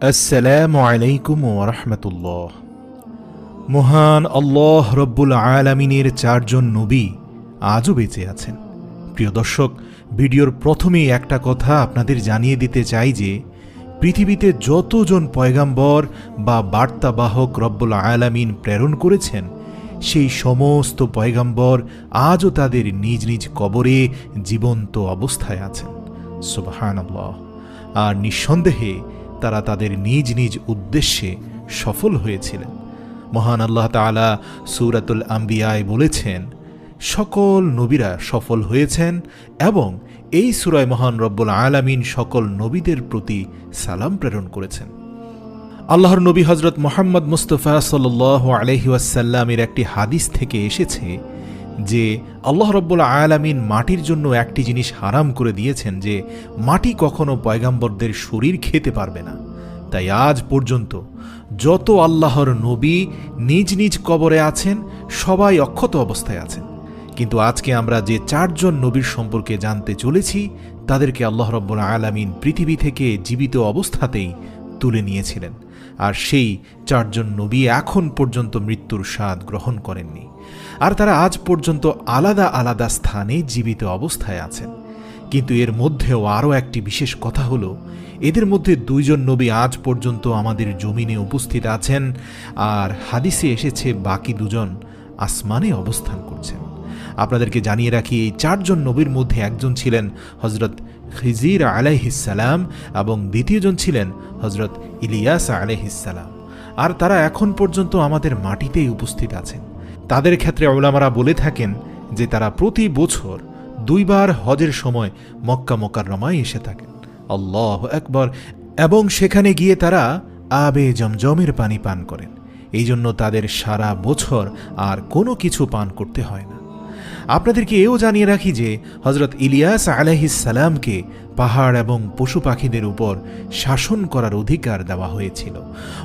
আসসালামু আলাইকুম ওরহমতুল্লাহ মহান আল্লাহ রব্বুল আলামিনের চারজন নবী আজও বেঁচে আছেন। প্রিয় দর্শক, ভিডিওর প্রথমেই একটা কথা আপনাদের জানিয়ে দিতে চাই যে, পৃথিবীতে যতজন পয়গাম্বর বা বার্তাবাহক রব্বুল আলামিন প্রেরণ করেছেন, সেই সমস্ত পয়গাম্বর আজও তাদের নিজ নিজ কবরে জীবন্ত অবস্থায় আছেন। সুবহানাল্লাহ। আর নিঃসন্দেহে তারা তাদের নিজ নিজ উদ্দেশ্যে সফল হয়েছিলেন। মহান আল্লাহ তাআলা সুরাতুল আম্বিয়ায় বলেছেন, সকল নবীরা সফল হয়েছেন এবং এই সুরায় মহান রব্বুল আলামিন সকল নবীদের প্রতি সালাম প্রেরণ করেছেন। আল্লাহর নবী হজরত মোহাম্মদ মুস্তফা সাল আলহি ওয়াসাল্লামের একটি হাদিস থেকে এসেছে যে আল্লাহ রব্বুল আয়ালামিন মাটির জন্য একটি জিনিস হারাম করে দিয়েছেন যে মাটি কখনো পয়গাম্বরদের শরীর খেতে পারবে না। তাই আজ পর্যন্ত যত আল্লাহর নবী নিজ নিজ কবরে আছেন, সবাই অক্ষত অবস্থায় আছেন। কিন্তু আজকে আমরা যে চারজন নবীর সম্পর্কে জানতে চলেছি, তাদেরকে আল্লাহ রব্বুল আলামিন পৃথিবী থেকে জীবিত অবস্থাতেই তুলে নিয়েছিলেন। আর সেই চারজন নবী এখন পর্যন্ত মৃত্যুর স্বাদ গ্রহণ করেননি। আর তারা আজ পর্যন্ত আলাদা আলাদা স্থানে জীবিত অবস্থায় আছেন। কিন্তু এর মধ্যেও আরও একটি বিশেষ কথা হলো, এদের মধ্যে দুইজন নবী আজ পর্যন্ত আমাদের জমিনে উপস্থিত আছেন আর হাদিসে এসেছে বাকি দুজন আসমানে অবস্থান করছেন। আপনাদেরকে জানিয়ে রাখি, এই চারজন নবীর মধ্যে একজন ছিলেন হজরত খিজির আলাইহিসালাম এবং দ্বিতীয়জন ছিলেন হজরত ইলিয়াস আলাইহিসালাম আর তারা এখন পর্যন্ত আমাদের মাটিতেই উপস্থিত আছেন। তাদের ক্ষেত্রে ওলামারা বলে থাকেন যে তারা প্রতি বছর দুইবার হজের সময় মক্কা মোকাররমায় এসে থাকেন। আল্লাহ একবার এবং সেখানে গিয়ে তারা আবে জমজমের পানি পান করেন। এই জন্য তাদের সারা বছর আর কোনো কিছু পান করতে হয় না। আপনাদেরকে এও জানিয়ে রাখি যে হজরত ইলিয়াস আলাহিসাল্লামকে পাহাড় এবং পশু পাখিদের উপর শাসন করার অধিকার দেওয়া হয়েছিল।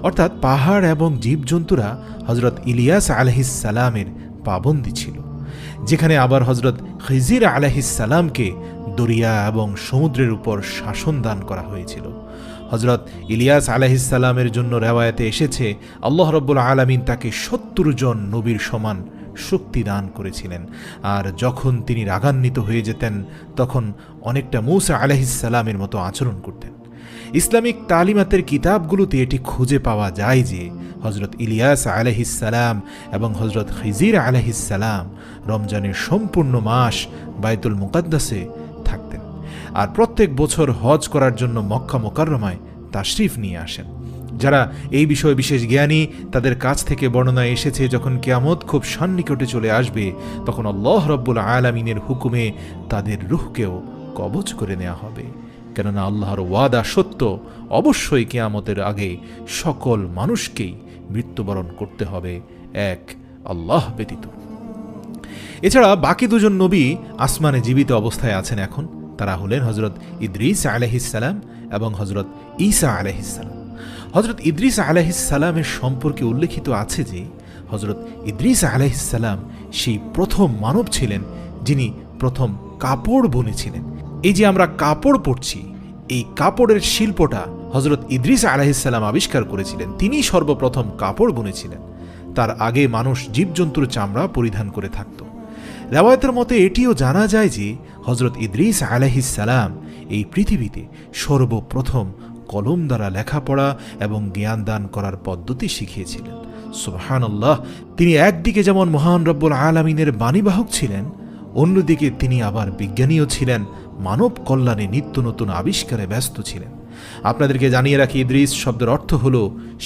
অর্থাৎ পাহাড় এবং জীবজন্তুরা হজরত ইলিয়াস আলহিসাল্লামের পাবন্দি ছিল। যেখানে আবার হজরত খিজির আলহিসাল্লামকে দরিয়া এবং সমুদ্রের উপর শাসন দান করা হয়েছিল। হজরত ইলিয়াস আলাহিসাল্লামের জন্য রেওয়ায়তে এসেছে, আল্লাহ রব্বুল আলমিন তাকে সত্তর জন নবীর সমান শক্তি দান করেছিলেন। আর যখন তিনি রাগান্বিত হয়ে যেতেন, তখন অনেকটা মৌসা আলহিসাল্লামের মতো আচরণ করতেন। ইসলামিক তালিমাতের কিতাবগুলোতে এটি খুঁজে পাওয়া যায় যে হজরত ইলিয়াস আলহিসাল্লাম এবং হজরত খিজির আলহিসাল্লাম রমজানের সম্পূর্ণ মাস বায়তুল মুকাদ্দাসে থাকতেন। আর প্রত্যেক বছর হজ করার জন্য মক্কা মোকাররমায় তাশরিফ নিয়ে আসেন। যারা এই বিষয়ে বিশেষ জ্ঞানী, তাদের কাছ থেকে বর্ণনা এসেছে যখন কেয়ামত খুব সন্নিকটে চলে আসবে, তখন আল্লাহ রব্বুল আয়ালামিনের হুকুমে তাদের রুহকেও কবচ করে নেওয়া হবে। কেননা আল্লাহর ওয়াদা সত্য, অবশ্যই কেয়ামতের আগে সকল মানুষকেই মৃত্যুবরণ করতে হবে এক আল্লাহ ব্যতীত। এছাড়া বাকি দুজন নবী আসমানে জীবিত অবস্থায় আছেন এখন। তারা হলেন হজরত ইদ্রিস আলহিসাল্লাম এবং হজরত ঈসা আলহিসাল্লাম হজরত ইদ্রিস আলাহিসাল্লামের সম্পর্কে উল্লেখিত আছে যে হজরত ইদ্রিস আলাহিসাল্লাম সেই প্রথম মানব ছিলেন যিনি প্রথম কাপড় বুনেছিলেন। এই যে আমরা কাপড় পরছি, এই কাপড়ের শিল্পটা হজরত ইদ্রিস আলাহিসাল্লাম আবিষ্কার করেছিলেন তিনি সর্বপ্রথম কাপড় বুনেছিলেন। তার আগে মানুষ জীবজন্তুর চামড়া পরিধান করে থাকত। রেওয়ায়তের মতে এটিও জানা যায় যে হজরত ইদ্রিস আলাহিসাল্লাম এই পৃথিবীতে সর্বপ্রথম কলম দ্বারা লেখাপড়া এবং জ্ঞান দান করার পদ্ধতি শিখিয়েছিলেন। সুবহান আল্লাহ তিনি একদিকে যেমন মহান রব্বুল আলমিনের বাণীবাহক ছিলেন, অন্যদিকে তিনি আবার বিজ্ঞানীও ছিলেন, মানব কল্যাণে নিত্য নতুন আবিষ্কারে ব্যস্ত ছিলেন। আপনাদেরকে জানিয়ে রাখি, ইদ্রিস শব্দের অর্থ হল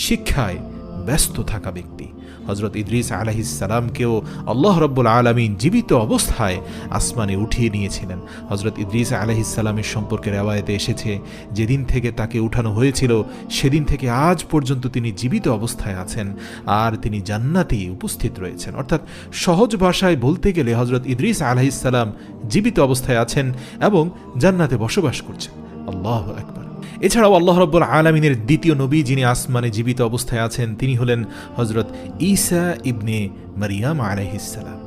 শিক্ষায় ব্যস্ত থাকা ব্যক্তি। হজরত ইদ্রিস আলাহিসাল্লামকেও আল্লাহ রব্বুল আলমিন জীবিত অবস্থায় আসমানে উঠিয়ে নিয়েছিলেন। হজরত ইদ্রিস আলাহিসাল্লামের সম্পর্কে রেওয়ায়তে এসেছে, যেদিন থেকে তাকে উঠানো হয়েছিল, সেদিন থেকে আজ পর্যন্ত তিনি জীবিত অবস্থায় আছেন আর তিনি জান্নাতেই উপস্থিত রয়েছেন। অর্থাৎ সহজ ভাষায় বলতে গেলে হজরত ইদ্রিস আলাহিসাল্লাম জীবিত অবস্থায় আছেন এবং জান্নাতে বসবাস করছেন। আল্লাহ একবার এছাড়াও আল্লাহ রব্বুল আলমিনের দ্বিতীয় নবী যিনি আসমানে জীবিত অবস্থায় আছেন, তিনি হলেন হজরত ঈসা ইবনে মারিয়াম আলহিসাল্লাম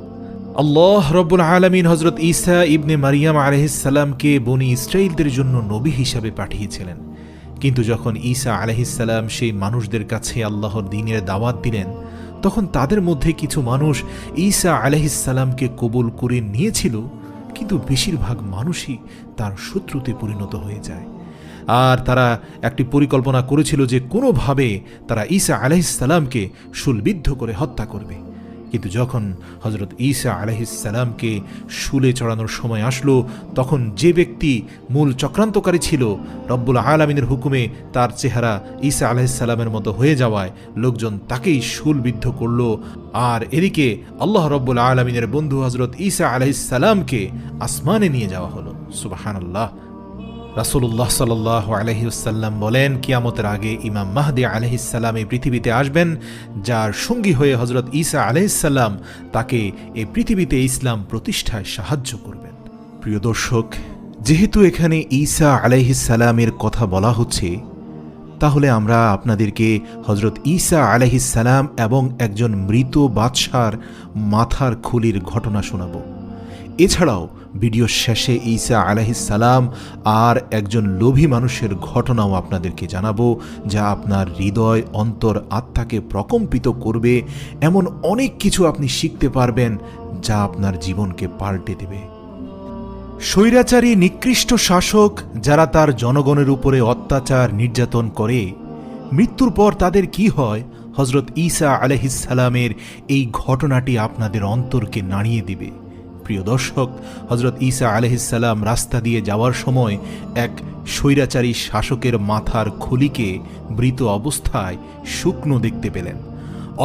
আল্লাহ রব্বুল আলমিন হজরত ঈসা ইবনে মারিয়াম আলহিসাল্লামকে বনি ইসরায়েলদের জন্য নবী হিসাবে পাঠিয়েছিলেন। কিন্তু যখন ঈসা আলহিসাল্লাম সেই মানুষদের কাছে আল্লাহর দিনের দাওয়াত দিলেন, তখন তাদের মধ্যে কিছু মানুষ ঈসা আলহিসাল্লামকে কবুল করে নিয়েছিল, কিন্তু বেশিরভাগ মানুষই তার শত্রুতে পরিণত হয়ে যায়। আর তারা একটি পরিকল্পনা করেছিল যে কোনোভাবে তারা ঈসা আলহিসাল্লামকে শুলবিদ্ধ করে হত্যা করবে। কিন্তু যখন হজরত ঈসা আলহিসাল্লামকে শুলে চড়ানোর সময় আসলো, তখন যে ব্যক্তি মূল চক্রান্তকারী ছিল, রব্বুল আলমিনের হুকুমে তার চেহারা ঈসা আলহিসাল্লামের মতো হয়ে যাওয়ায় লোকজন তাকেই শুলবিদ্ধ করল। আর এদিকে আল্লাহ রব্বুল আলমিনের বন্ধু হজরত ঈসা আলহিসাল্লামকে আসমানে নিয়ে যাওয়া হলো। সুবাহান আল্লাহ রাসুল্লাহ সাল আলহিউসাল্লাম বলেন, কিয়ামতের আগে ইমাম মাহদি আলহিসাল্লাম এই পৃথিবীতে আসবেন, যার সঙ্গী হয়ে হজরত ঈসা আলহিসাল্লাম তাকে এই পৃথিবীতে ইসলাম প্রতিষ্ঠায় সাহায্য করবেন। প্রিয় দর্শক, যেহেতু এখানে ঈসা আলহিসাল্লামের কথা বলা হচ্ছে, তাহলে আমরা আপনাদেরকে হজরত ঈসা আলহিসাল্লাম এবং একজন মৃত বাদশার মাথার খুলির ঘটনা শোনাব। এছাড়াও ভিডিওর শেষে ঈসা আলহিসাল্লাম আর একজন লোভী মানুষের ঘটনাও আপনাদেরকে জানাব, যা আপনার হৃদয়, অন্তর, আত্মাকে প্রকম্পিত করবে। এমন অনেক কিছু আপনি শিখতে পারবেন, যা আপনার জীবনকে পাল্টে দেবে। স্বৈরাচারী, নিকৃষ্ট শাসক যারা তার জনগণের উপরে অত্যাচার নির্যাতন করে, মৃত্যুর পর তাদের কি হয়? হজরত ঈসা আলহিসাল্লামের এই ঘটনাটি আপনাদের অন্তরকে নাড়িয়ে দিবে। প্রিয় দর্শক হজরত ঈসা আলহিসাল্লাম রাস্তা দিয়ে যাওয়ার সময় এক স্বৈরাচারী শাসকের মাথার খুলিকে মৃত অবস্থায় শুকনো দেখতে পেলেন।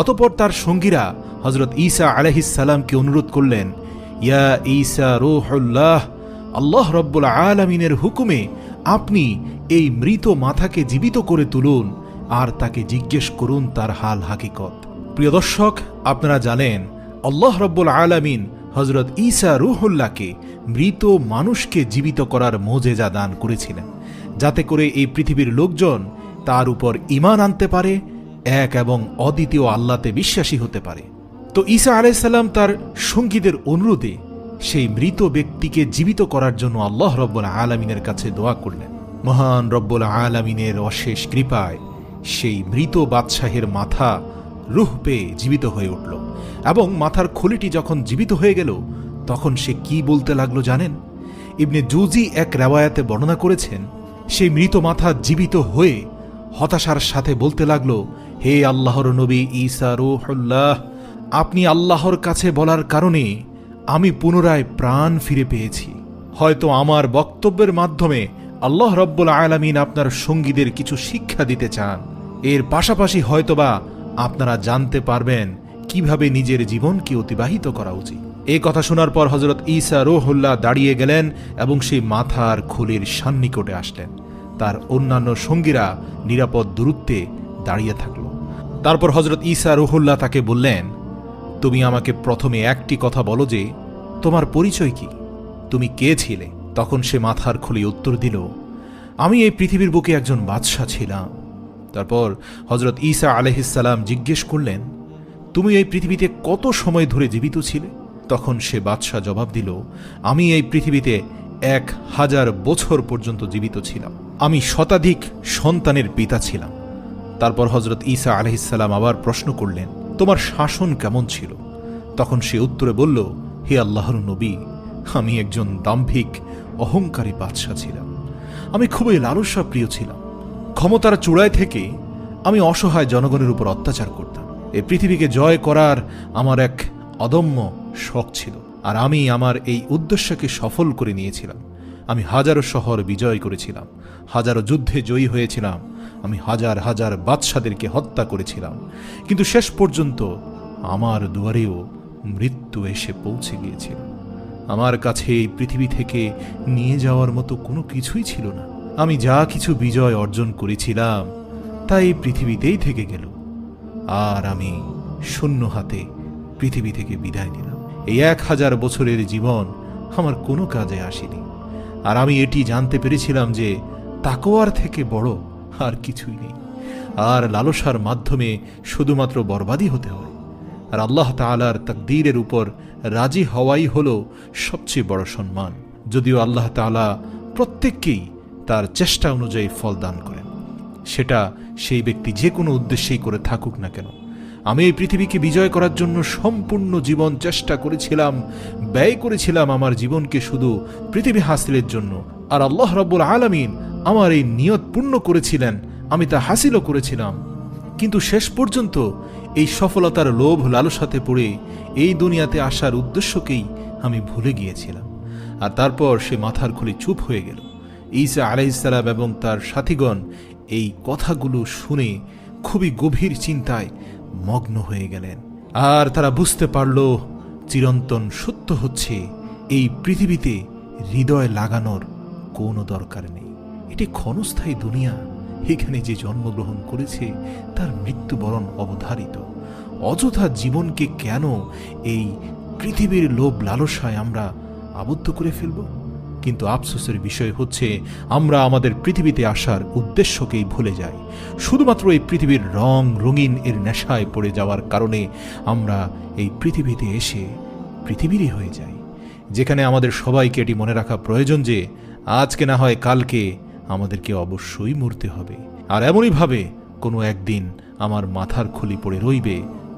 অতপর তার সঙ্গীরা হজরত ঈসা আলহিসাল্লামকে অনুরোধ করলেন, ইয়া ঈসা রোহুল্লাহ, আল্লাহ রব্বুল আলমিনের হুকুমে আপনি এই মৃত মাথাকে জীবিত করে তুলুন, আর তাকে জিজ্ঞেস করুন তার হাল হাকিকত। প্রিয় দর্শক, আপনারা জানেন, আল্লাহ রব্বুল আলমিন হজরত ঈসা রুহুল্লাহকে মৃত মানুষকে জীবিত করার মোজেজা দান করেছিলেন, যাতে করে এই পৃথিবীর লোকজন তার উপর ইমান আনতে পারে, এক এবং অদ্বিতীয় আল্লাতে বিশ্বাসী হতে পারে। তো ঈসা আলাইসাল্লাম তার সঙ্গীদের অনুরোধে সেই মৃত ব্যক্তিকে জীবিত করার জন্য আল্লাহ রব্বুল আলমিনের কাছে দোয়া করলেন। মহান রব্বুল আলমিনের অশেষ কৃপায় সেই মৃত বাদশাহের মাথা রুহ পেয়ে জীবিত হয়ে উঠল এবং মাথার খুলিটি যখন জীবিত হয়ে গেল, তখন সে কি বলতে লাগল জানেন? ইবনে জুজি এক রেওয়ায়াতে বর্ণনা করেছেন সেই মৃত মাথা জীবিত হয়ে হতাশার সাথে বলতে লাগল, হে আল্লাহর নবী ঈসা রুহুল্লাহ, আপনি আল্লাহর কাছে বলার কারণে আমি পুনরায় প্রাণ ফিরে পেয়েছি। হয়তো আমার বক্তব্যের মাধ্যমে আল্লাহ রব্বুল আলামিন আপনার সঙ্গীদের কিছু শিক্ষা দিতে চান। এর পাশাপাশি হয়তোবা আপনারা জানতে পারবেন কীভাবে নিজের জীবনকে অতিবাহিত করা উচিত। এই কথা শোনার পর হজরত ঈসা রোহুল্লাহ দাঁড়িয়ে গেলেন এবং সেই মাথার খুলির সান্নিকটে আসলেন। তার অন্যান্য সঙ্গীরা নিরাপদ দূরত্বে দাঁড়িয়ে থাকল। তারপর হজরত ঈসা রুহুল্লাহ তাকে বললেন, তুমি আমাকে প্রথমে একটি কথা বলো যে, তোমার পরিচয় কি? তুমি কে ছিলে? তখন সে মাথার খুলি উত্তর দিল, আমি এই পৃথিবীর বুকে একজন বাদশাহ ছিলাম। তারপর হজরত ঈসা আলহিসাল্লাম জিজ্ঞেস করলেন, তুমি এই পৃথিবীতে কত সময় ধরে জীবিত ছিলে? তখন সে বাদশাহ জবাব দিল, আমি এই পৃথিবীতে এক হাজার বছর পর্যন্ত জীবিত ছিলাম। আমি শতাধিক সন্তানের পিতা ছিলাম। তারপর হজরত ঈসা আলহিসাল্লাম আবার প্রশ্ন করলেন, তোমার শাসন কেমন ছিল? তখন সে উত্তরে বলল, হে আল্লাহর নবী, আমি একজন দাম্ভিক, অহংকারী বাদশাহ ছিলাম। আমি খুবই লালসা প্রিয় ছিলাম। ক্ষমতার চূড়ায় থেকে আমি অসহায় জনগণের উপর অত্যাচার করতাম। এই পৃথিবীকে জয় করার আমার এক অদম্য শখ ছিল। আর আমি আমার এই উদ্দেশ্যকে সফল করে নিয়েছিলাম। আমি হাজারো শহর বিজয় করেছিলাম। হাজারো যুদ্ধে জয়ী হয়েছিলাম। আমি হাজার হাজার বাদশাদেরকে হত্যা করেছিলাম। কিন্তু শেষ পর্যন্ত আমার দুয়ারেও মৃত্যু এসে পৌঁছে গিয়েছিল। আমার কাছে এই পৃথিবী থেকে নিয়ে যাওয়ার মতো কোনো কিছুই ছিল না। আমি যা কিছু বিজয় অর্জন করেছিলাম, তা এই পৃথিবীতেই থেকে গেল। আর আমি শূন্য হাতে পৃথিবী থেকে বিদায় নিলাম। এই এক হাজার বছরের জীবন আমার কোনো কাজে আসেনি। আর আমি এটি জানতে পেরেছিলাম যে তাকোয়ার থেকে বড় আর কিছুই নেই। আর লালসার মাধ্যমে শুধুমাত্র বরবাদই হতে হয়। আর আল্লাহ তালার তাকদীরের উপর রাজি হওয়াই হল সবচেয়ে বড় সম্মান। যদিও আল্লাহ তালা প্রত্যেককেই তার চেষ্টা অনুযায়ী ফল দান করেন সেটা সেই ব্যক্তি যে কোনো উদ্দেশ্যেই করে থাকুক না কেন। আমি এই পৃথিবীকে বিজয় করার জন্য সম্পূর্ণ জীবন চেষ্টা করেছিলাম, ব্যয় করেছিলাম আমার জীবনকে শুধু পৃথিবী হাসিলের জন্য। আর আল্লাহ রব্বুল আলামিন আমার এই নিয়ত পূর্ণ করেছিলেন, আমি তা হাসিলও করেছিলাম। কিন্তু শেষ পর্যন্ত এই সফলতার লোভ লালসাতে পড়ে এই দুনিয়াতে আসার উদ্দেশ্যকেই আমি ভুলে গিয়েছিলাম। আর তারপর সে মাথার খুলে চুপ হয়ে গেল। ঈসা আলাইসালাম এবং তার সাথীগণ এই কথাগুলো শুনে খুবই গভীর চিন্তায় মগ্ন হয়ে গেলেন। আর তারা বুঝতে পারল, চিরন্তন সত্য হচ্ছে, এই পৃথিবীতে হৃদয় লাগানোর কোনো দরকার নেই। এটি ক্ষণস্থায়ী দুনিয়া, এখানে যে জন্মগ্রহণ করেছে, তার মৃত্যুবরণ অবধারিত। অযথা জীবনকে কেন এই পৃথিবীর লোভ লালসায় আমরা আবদ্ধ করে ফেলব? কিন্তু আফসোসের বিষয় হচ্ছে, আমরা আমাদের পৃথিবীতে আসার উদ্দেশ্যকেই ভুলে যাই। শুধুমাত্র এই পৃথিবীর রং রঙিন এর নেশায় পড়ে যাওয়ার কারণে আমরা এই পৃথিবীতে এসে পৃথিবীরই হয়ে যাই। যেখানে আমাদের সবাইকে এটি মনে রাখা প্রয়োজন যে, আজকে না হয় কালকে আমাদেরকে অবশ্যই মরতে হবে। আর এমনইভাবে কোনো একদিন আমার মাথার খুলি পড়ে রইবে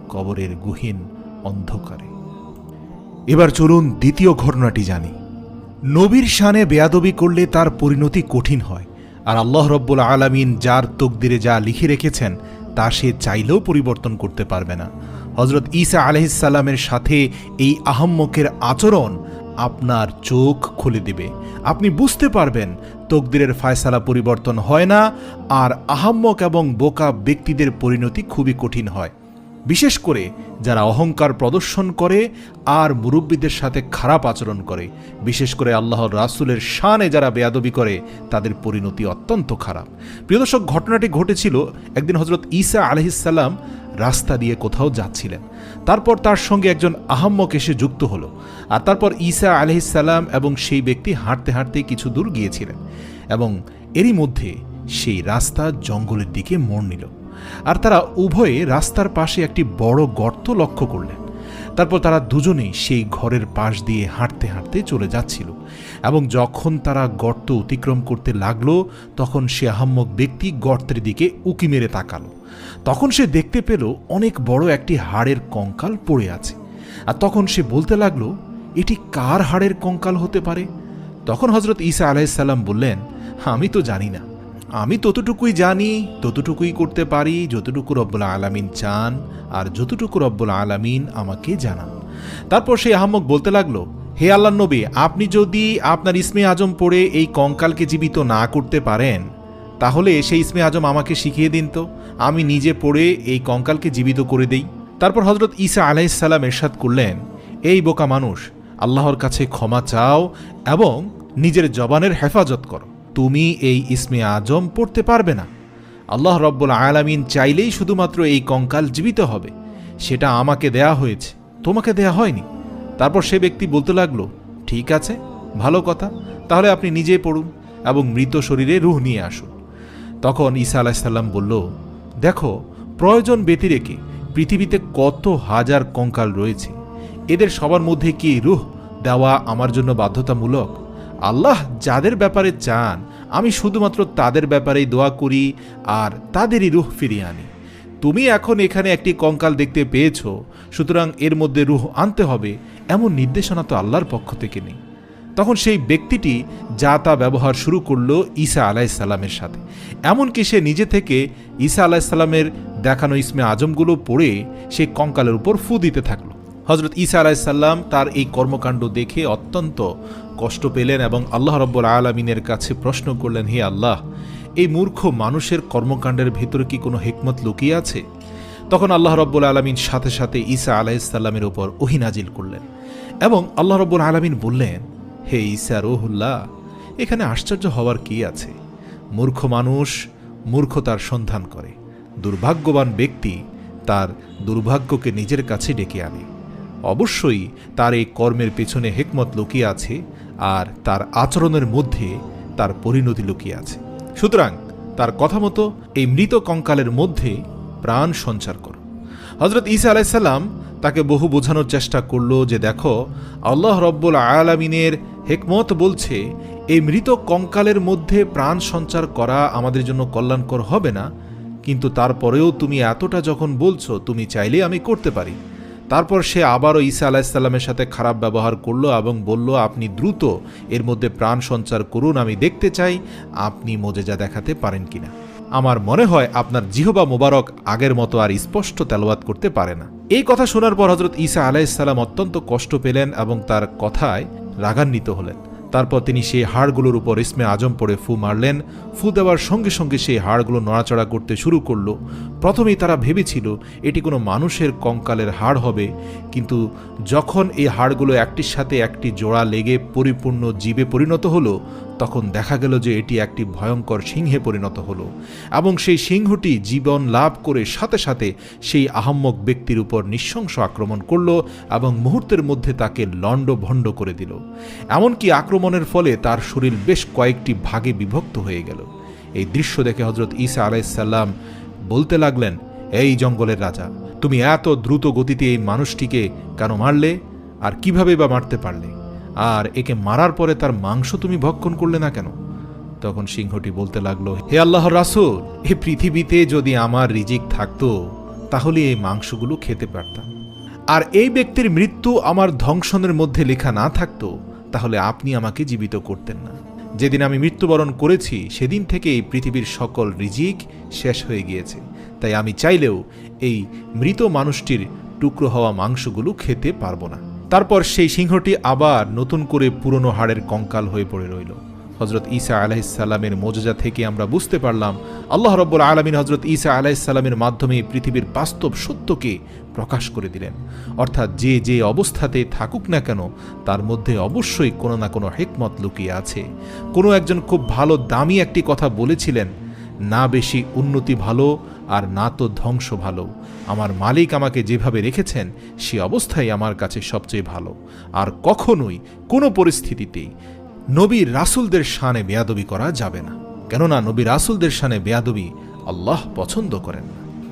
কবরের গহীন অন্ধকারে। এবার চলুন দ্বিতীয় ঘটনাটি জানি। নবীর শানে বেয়াদবি করলে তার পরিণতি কঠিন হয়। আর আল্লাহ রব্বুল আলামিন যার তকদিরে যা লিখে রেখেছেন, তা সে চাইলেও পরিবর্তন করতে পারবে না। হজরত ইসা আলহিসাল্লামের সাথে এই আহম্মকের আচরণ আপনার চোখ খুলে দিবে। আপনি বুঝতে পারবেন, তকদিরের ফায়সালা পরিবর্তন হয় না, আর আহাম্মক এবং বোকা ব্যক্তিদের পরিণতি খুবই কঠিন হয়। বিশেষ করে যারা অহংকার প্রদর্শন করে আর মুরব্বীদের সাথে খারাপ আচরণ করে। বিশেষ করে আল্লাহর রাসুলের শানে যারা বেয়াদবি করে, তাদের পরিণতি অত্যন্ত খারাপ। প্রিয় দর্শক, ঘটনাটি ঘটেছিল একদিন হজরত ঈসা আলহিসাল্লাম রাস্তা দিয়ে কোথাও যাচ্ছিলেন। তারপর তার সঙ্গে একজন আহাম্মক এসে যুক্ত হলো। আর তারপর ঈসা আলহিসাল্লাম এবং সেই ব্যক্তি হাঁটতে হাঁটতে কিছু দূর গিয়েছিলেন এবং এরই মধ্যে সেই রাস্তা জঙ্গলের দিকে মোড় নিল। আর তারা উভয়ে রাস্তার পাশে একটি বড় গর্ত লক্ষ্য করলেন। তারপর তারা দুজনেই সেই ঘরের পাশ দিয়ে হাঁটতে হাঁটতে চলে যাচ্ছিল এবং যখন তারা গর্ত অতিক্রম করতে লাগল, তখন সে আহাম্মক ব্যক্তি গর্তের দিকে উকি মেরে তাকালো। তখন সে দেখতে পেল অনেক বড় একটি হাড়ের কঙ্কাল পড়ে আছে। আর তখন সে বলতে লাগল, এটি কার হাড়ের কঙ্কাল হতে পারে? তখন হজরত ঈসা আলাইসাল্লাম বললেন, আমি তো জানি না। আমি ততটুকুই জানি, ততটুকুই করতে পারি, যতটুকু রব্বুল আলামিন চান, আর যতটুকু রব্বুল আলামিন আমাকে জানান। তারপর সেই আহম্মক বলতে লাগল, হে আল্লাহ নবী, আপনি যদি আপনার ইসমে আজম পড়ে এই কঙ্কালকে জীবিত না করতে পারেন, তাহলে সেই ইসমে আজম আমাকে শিখিয়ে দিন তো। আমি নিজে পড়ে এই কঙ্কালকে জীবিত করে দেই। তারপর হজরত ঈসা আলাইসাল্লাম এরশাদ করলেন, এই বোকা মানুষ, আল্লাহর কাছে ক্ষমা চাও এবং নিজের জবানের হেফাজত করো। তুমি এই ইসমে আজম পড়তে পারবে না। আল্লাহ রব্বুল আলামিন চাইলেই শুধুমাত্র এই কঙ্কাল জীবিত হবে। সেটা আমাকে দেয়া হয়েছে। তোমাকে দেয়া হয়নি। তারপর সে ব্যক্তি বলতে লাগল, ঠিক আছে, ভালো কথা। তাহলে আপনি নিজে পড়ুন এবং মৃত শরীরে রুহ নিয়ে আসুন। তখন ঈসা আলাহিসাল্লাম বলল, দেখো, প্রয়োজন ব্যতি রেখে পৃথিবীতে কত হাজার কঙ্কাল রয়েছে। এদের সবার মধ্যে কি রুহ দেওয়া আমার জন্য বাধ্যতামূলক? আল্লাহ যাদের ব্যাপারে চান, আমি শুধুমাত্র তাদের ব্যাপারেই দোয়া করি আর তাদেরই রুহ ফিরিয়ে আনি। তুমি এখন এখানে একটি কঙ্কাল দেখতে পেয়েছ, সুতরাং এর মধ্যে রুহ আনতে হবে, এমন নির্দেশনা তো আল্লাহর পক্ষ থেকে নেই। তখন সেই ব্যক্তিটি যা তা ব্যবহার শুরু করল ঈসা আলাইসাল্লামের সাথে। এমনকি সে নিজে থেকে ঈসা আলাইসাল্লামের দেখানো ইসমে আজমগুলো পড়ে সেই কঙ্কালের উপর ফু দিতে থাকল। হজরত ঈসা আলাইসাল্লাম তার এই কর্মকাণ্ড দেখে অত্যন্ত কষ্ট পেলেন এবং আল্লাহ রব্বুল আলমিনের কাছে প্রশ্ন করলেন, হে আল্লাহ, এই মূর্খ মানুষের কর্মকাণ্ডের ভেতরে কি কোনো হেকমত লুকিয়ে আছে? তখন আল্লাহ রব্বুল আলমিন সাথে সাথে ঈসা আলাইসাল্লামের ওপর ওহিনাজিল করলেন এবং আল্লাহ রব্বুল আলমিন বললেন, হে ঈসা রোহুল্লাহ, এখানে আশ্চর্য হওয়ার কি আছে? মূর্খ মানুষ মূর্খতার সন্ধান করে। দুর্ভাগ্যবান ব্যক্তি তার দুর্ভাগ্যকে নিজের কাছে ডেকে আনে। অবশ্যই তার এই কর্মের পেছনে হেকমত লুকিয়ে আছে আর তার আচরণের মধ্যে তার পরিণতি লুকিয়ে আছে। সুতরাং তার কথা মতো এই মৃত কঙ্কালের মধ্যে প্রাণ সঞ্চার করো। হজরত ঈসা আলাইসাল্লাম তাকে বহু বোঝানোর চেষ্টা করল যে দেখো, আল্লাহ রব্বুল আয়ালামিনের হেকমত বলছে, এই মৃত কঙ্কালের মধ্যে প্রাণ সঞ্চার করা আমাদের জন্য কল্যাণকর হবে না, কিন্তু তারপরেও তুমি এতটা যখন বলছো, তুমি চাইলে আমি করতে পারি। তারপর সে আবারও ঈসা আলাহিসাল্লামের সাথে খারাপ ব্যবহার করল এবং বলল, আপনি দ্রুত এর মধ্যে প্রাণ সঞ্চার করুন, আমি দেখতে চাই আপনি মোজেজা দেখাতে পারেন কিনা। আমার মনে হয় আপনার জিহবা মোবারক আগের মতো আর স্পষ্ট তেলবাদ করতে পারে না। এই কথা শোনার পর হজরত ঈসা আলাইসাল্লাম অত্যন্ত কষ্ট পেলেন এবং তার কথায় রাগান্বিত হলেন। তারপর তিনি সেই হাড়গুলোর উপর ইসমে আজম পড়ে ফু মারলেন। ফু দেওয়ার সঙ্গে সঙ্গে সেই হাড়গুলো নড়াচড়া করতে শুরু করল। প্রথমেই তারা ভেবেছিল, এটি কোনো মানুষের কঙ্কালের হাড় হবে। কিন্তু যখন এই হাড়গুলো একটির সাথে একটি জোড়া লেগে পরিপূর্ণ জীবে পরিণত হলো তখন দেখা গেল যে এটি একটি ভয়ঙ্কর সিংহে পরিণত হলো এবং সেই সিংহটি জীবন লাভ করে সাথে সাথে সেই আহাম্মক ব্যক্তির উপর নৃশংস আক্রমণ করল এবং মুহূর্তের মধ্যে তাকে লণ্ডভণ্ড করে দিল। এমনকি আক্রমণের ফলে তার শরীর বেশ কয়েকটি ভাগে বিভক্ত হয়ে গেল। এই দৃশ্য দেখে হজরত ঈসা আলাইসাল্লাম বলতে লাগলেন, এই জঙ্গলের রাজা, তুমি এত দ্রুত গতিতে এই মানুষটিকে কেন মারলে? আর কীভাবে বা মারতে পারলে? আর একে মারার পরে তার মাংস তুমি ভক্ষণ করলে না কেন? তখন সিংহটি বলতে লাগল, হে আল্লাহর রাসূল, এ পৃথিবীতে যদি আমার রিজিক থাকতো, তাহলে এই মাংসগুলো খেতে পারতাম। আর এই ব্যক্তির মৃত্যু আমার ধ্বংসনের মধ্যে লেখা না থাকতো, তাহলে আপনি আমাকে জীবিত করতেন না। যেদিন আমি মৃত্যুবরণ করেছি, সেদিন থেকে এই পৃথিবীর সকল রিজিক শেষ হয়ে গিয়েছে। তাই আমি চাইলেও এই মৃত মানুষটির টুকরো হওয়া মাংসগুলো খেতে পারব না। তারপর সেই সিংহটি আবার নতুন করে পুরনো হাড়ের কঙ্কাল হয়ে পড়ে রইল। হজরত ঈসা আলাহিসাল্লামের মোজজা থেকে আমরা বুঝতে পারলাম, আল্লাহ রব্বুল আলমিন হজরত ঈসা আলাহিসাল্লামের মাধ্যমে পৃথিবীর বাস্তব সত্যকে প্রকাশ করে দিলেন। অর্থাৎ যে যে অবস্থাতে থাকুক না কেন, তার মধ্যে অবশ্যই কোনো না কোনো হেকমত লুকিয়ে আছে। কোনো একজন খুব ভালো দামি একটি কথা বলেছিলেন, না বেশি উন্নতি ভালো আর না তো ধ্বংস ভালো। আমার মালিক আমাকে যেভাবে রেখেছেন, সে অবস্থাই আমার কাছে সবচেয়ে ভালো। আর কখনোই কোনো পরিস্থিতিতেই নবী রাসুলদের শানে বেয়াদবি করা যাবে না। কেননা নবী রাসুলদের শানে বেয়াদবি আল্লাহ পছন্দ করেন না।